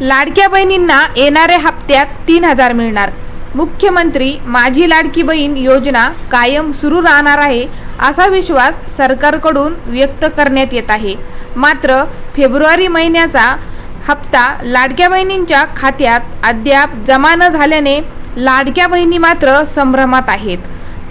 लाडक्या बहिणींना येणाऱ्या हप्त्यात तीन हजार मिळणार. मुख्यमंत्री माझी लाडकी बहीण योजना कायम सुरू राहणार आहे असा विश्वास सरकारकडून व्यक्त करण्यात येत आहे. मात्र फेब्रुवारी महिन्याचा हप्ता लाडक्या बहिणींच्या खात्यात अद्याप जमा न झाल्याने लाडक्या बहिणी मात्र संभ्रमात आहेत.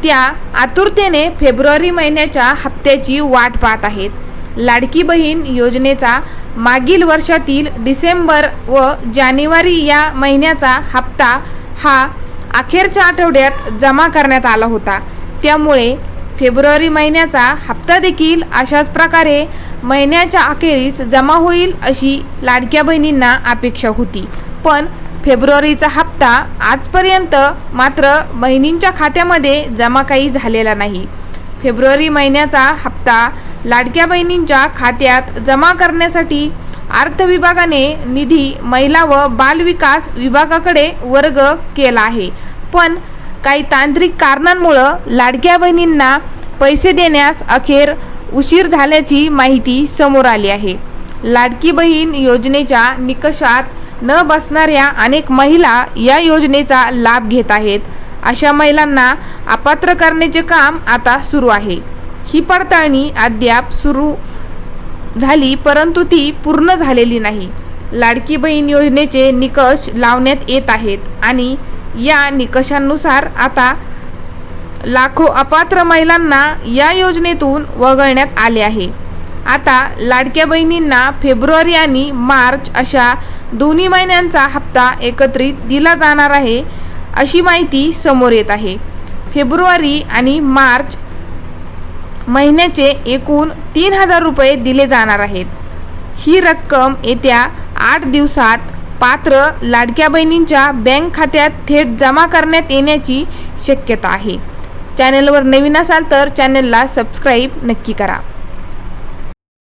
त्या आतुरतेने फेब्रुवारी महिन्याच्या हप्त्याची वाट पाहत आहेत. लाडकी बहीण योजनेचा मागील वर्षातील डिसेंबर व जानेवारी या महिन्याचा हप्ता हा अखेरच्या आठवड्यात जमा करण्यात आला होता. त्यामुळे फेब्रुवारी महिन्याचा हप्ता देखील अशाच प्रकारे महिन्याच्या अखेरीस जमा होईल अशी लाडक्या बहिणींना अपेक्षा होती. पण फेब्रुवारीचा हप्ता आजपर्यंत मात्र बहिणींच्या खात्यामध्ये जमा काही झालेला नाही. फेब्रुवारी महिन्याचा हप्ता लाडक्या बहिणींच्या खात्यात जमा करण्यासाठी अर्थ विभागाने निधी महिला व बालविकास विभागाकडे वर्ग केला आहे. पण काही तांत्रिक कारणांमुळं लाडक्या बहिणींना पैसे देण्यास अखेर उशीर झाल्याची माहिती समोर आली आहे. लाडकी बहीण योजनेच्या निकषात न बसणाऱ्या अनेक महिला या योजनेचा लाभ घेत आहेत. अशा महिलांना अपात्र करण्याचे काम आता सुरू आहे. ही पडताळणी अद्याप सुरू झाली परंतु ती पूर्ण झालेली नाही. लाडकी बहीण योजनेचे निकष लावण्यात येत आहेत आणि या निकषांनुसार आता लाखो अपात्र महिलांना या योजनेतून वगळण्यात आले आहे. आता लाडक्या बहिणींना फेब्रुवारी आणि मार्च अशा दोन्ही महिन्यांचा हप्ता एकत्रित दिला जाणार आहे अशी माहिती समोर येत आहे. फेब्रुवारी आणि मार्च महिन्याचे एकूण तीन हजार रुपये दिले जाणार आहेत. ही रक्कम येत्या आठ दिवसात पात्र लाडक्या बहिणींच्या बँक खात्यात थेट जमा करण्यात येण्याची शक्यता आहे. चॅनलवर नवीन असाल तर चॅनलला सबस्क्राईब नक्की करा.